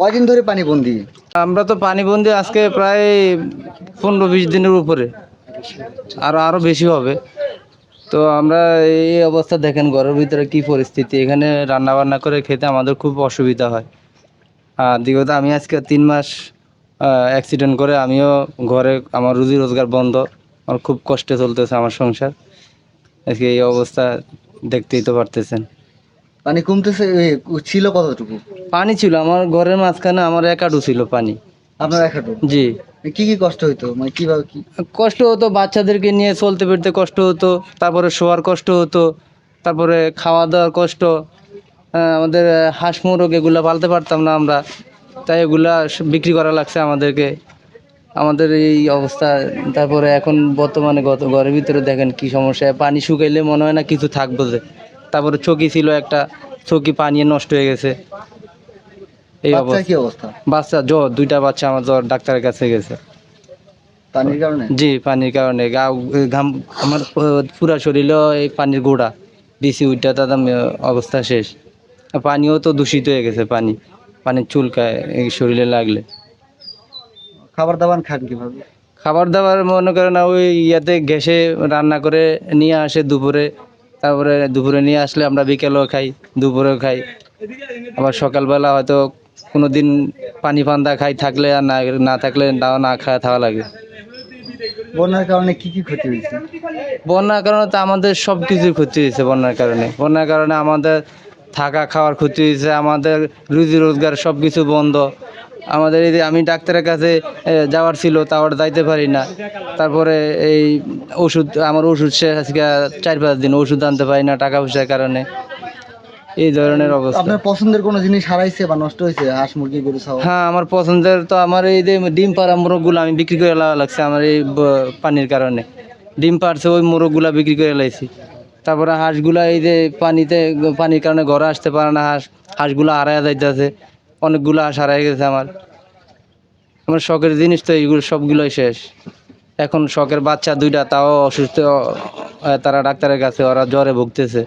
কয়দিন ধরে পানি বন্দি? আমরা তো পানিবন্দি আজকে প্রায় পনেরো বিশ দিনের উপরে। আর আরও বেশি হবে। তো আমরা এই অবস্থা দেখেন ঘরের ভিতরে কি পরিস্থিতি। এখানে রান্না বান্না করে খেতে আমাদের খুব অসুবিধা হয়। আর দ্বিতীয়ত, আমি আজকে তিন মাস অ্যাক্সিডেন্ট করে আমিও ঘরে আমার রুজি রোজগার বন্ধ। আমার খুব কষ্টে চলতেছে আমার সংসার। আজকে এই অবস্থা দেখতেই তো পারতেছেন। পানি কমতেছে এ, ছিল কতটুকু? পানি ছিল আমার ঘরের মাঝখানে আমার একাডু ছিল পানি। আপনার একাটু জি। কি কি কষ্ট হইতো? মানে কীভাবে কি? কষ্ট হতো বাচ্চাদেরকে নিয়ে চলতে ফিরতে কষ্ট হতো তারপরে শোয়ার কষ্ট হতো তারপরে খাওয়া দাওয়ার কষ্ট আহ, আমাদের আহ, হাঁস মোরগ এগুলো পালতে পারতাম না আমরা তাই এগুলা বিক্রি করা লাগছে আমাদেরকে। আমাদের এই অবস্থা তারপরে এখন বর্তমানে গত ঘরের ভিতরে দেখেন কি সমস্যা পানি শুকাইলে মনে হয় না কিছু থাকব যে। তারপরে চকি ছিল একটা চকি পানিয়ে নষ্ট হয়ে গেছে। এই অবস্থা। কি অবস্থা? বাচ্চা জ্বর দুইটা বাচ্চা আমার জ্বর ডাক্তারের কাছে গেছে। পানির কারণে? জি পানির কারণে। গা- ঘাম আমার পুরা শরীরও এই পানির গোড়া। দিছি ওইটা তাদের অবস্থা শেষ। পানিও তো দূষিত হয়ে গেছে পানি। পানির চুলকায় এই শরীরে লাগলে। খাবার দাবার খান কীভাবে? খাবার দাবার মনে করেন না ওই ইয়াতে গ্যাসে রান্না করে নিয়ে আসে দুপুরে। তারপরে দুপুরে নিয়ে আসলে আমরা বিকেলেও খাই দুপুরেও খাই। আবার সকালবেলা হয়তো কোনো দিন পানি পান্তা খাই থাকলে আর না না থাকলে নাও না খাওয়া থাকা লাগে। বন্যার কারণে কি কি ক্ষতি হয়েছে? বন্যার কারণে তো আমাদের সব কিছুর ক্ষতি হয়েছে বন্যার কারণে। বন্যার কারণে আমাদের থাকা খাওয়ার ক্ষতি হয়েছে আমাদের রুজি রোজগার সব কিছু বন্ধ। আমাদের এই যে আমি ডাক্তারের কাছে যাওয়ার ছিল তাও আর যাইতে পারি না। তারপরে এই ওষুধ আমার ওষুধ শেষ আজকে চার পাঁচ দিন ওষুধ আনতে পারি না টাকা পয়সার কারণে। এই ধরনের অবস্থা। আপনার পছন্দের কোনো জিনিস হারাইছে বা নষ্ট হয়েছে হাঁস মুরগি গরু ছাও হ্যাঁ আমার পছন্দের তো আমার এই যে ডিম পাড়া মোরগগুলো আমি বিক্রি করে লাগা লাগছে আমার এই পানির কারণে। ডিম পাড়ছে ওই মোরগগুলা বিক্রি করে লাইছি। তারপরে হাঁসগুলা এই যে পানিতে পানির কারণে ঘরে আসতে পারে না হাঁস হাঁসগুলো হারায় যাইতেছে। অনেকগুলো আশা হারাই গেছে আমার। আমার শখের জিনিস তো এইগুলো, সবগুলোই শেষ। এখন শখের বাচ্চা দুইটা, তাও অসুস্থ তারা ডাক্তারের কাছে, ওরা জ্বরে ভুগতেছে।